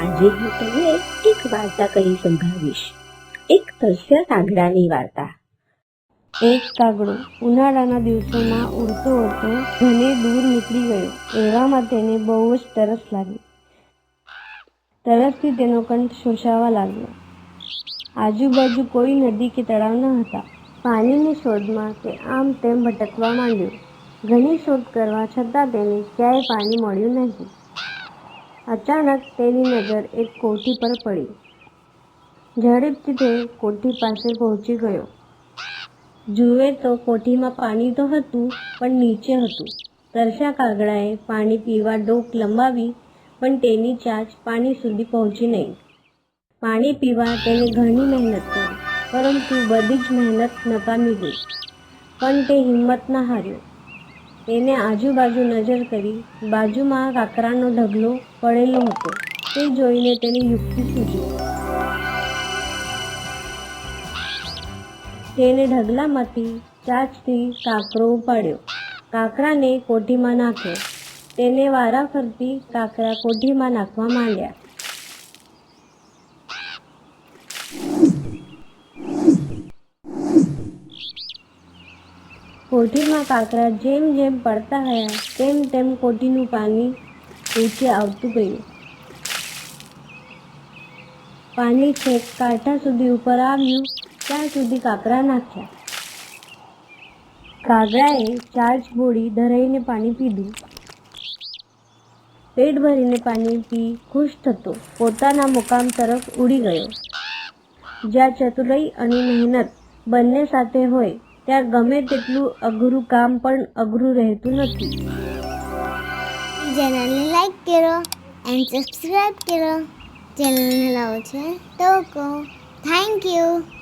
આજે હું તમને એક વાર્તા કહી સંભળાવીશ. એક તરસ્યા કાગડાની વાર્તા. એક કાગડો ઉનાળાના દિવસોમાં ઉડતો ઉડતો ઘણે દૂર નીકળી ગયો. એવામાં તેને બહુ જ તરસ લાગી. તરસથી તેનો કંઠ શોષાવા લાગ્યો. આજુબાજુ કોઈ નદી કે તળાવ ન હતા. પાણીની શોધમાં તે આમ તેમ ભટકવા માંડ્યો. ઘણી શોધ કરવા છતાં તેને ક્યાંય પાણી મળ્યું નહીં. અચાનક તેની નજર એક કોઠી પર પડી. ઝડપથી તે કોઠી પાસે પહોંચી ગયો. જુએ તો કોઠીમાં પાણી તો હતું, પણ નીચે હતું. તરસ્યા કાગડાએ પાણી પીવા ડોક લંબાવી, પણ તેની ચાંચ પાણી સુધી પહોંચી નહીં. પાણી પીવા તેને ઘણી મહેનત કરી, પરંતુ બધી જ મહેનત નકામી ગઈ. પણ તે હિંમત ન હાર્યો. તેને આજુબાજુ નજર કરી બાજુમાં કાકરાનો ઢગલો પડેલો હતો. તે જોઈને તેની યુક્તિ સૂજી. તેને ઢગલામાંથી ચાંચથી કાકરો ઉપાડ્યો. કાકરાને કોઠીમાં નાખ્યો. તેને વારા ફરતી કાકરા કોઠીમાં નાખવા માંડ્યા. કોઠીમાં કાકરા જેમ જેમ પડતા ગયા, તેમ તેમ કોઠીનું પાણી નીચે આવતું ગયું. પાણી છેક કાંઠા સુધી ઉપર આવ્યું, ત્યાં સુધી કાકરા નાખ્યા. કાગરાએ ચાર્જ બોડી ધરાઈને પાણી પીધું. પેટ ભરીને પાણી પી ખુશ થતો પોતાના મુકામ તરફ ઉડી ગયો. જ્યાં ચતુરાઈ અને મહેનત બંને સાથે હોય ત્યાં ગમે તેટલું અઘરું કામ પણ અઘરું રહેતું નથી. ચેનલને લાઈક કરો એન્ડ સબસ્ક્રાઈબ કરો. ચેનલને લાવો છે તો કહો. Thank you.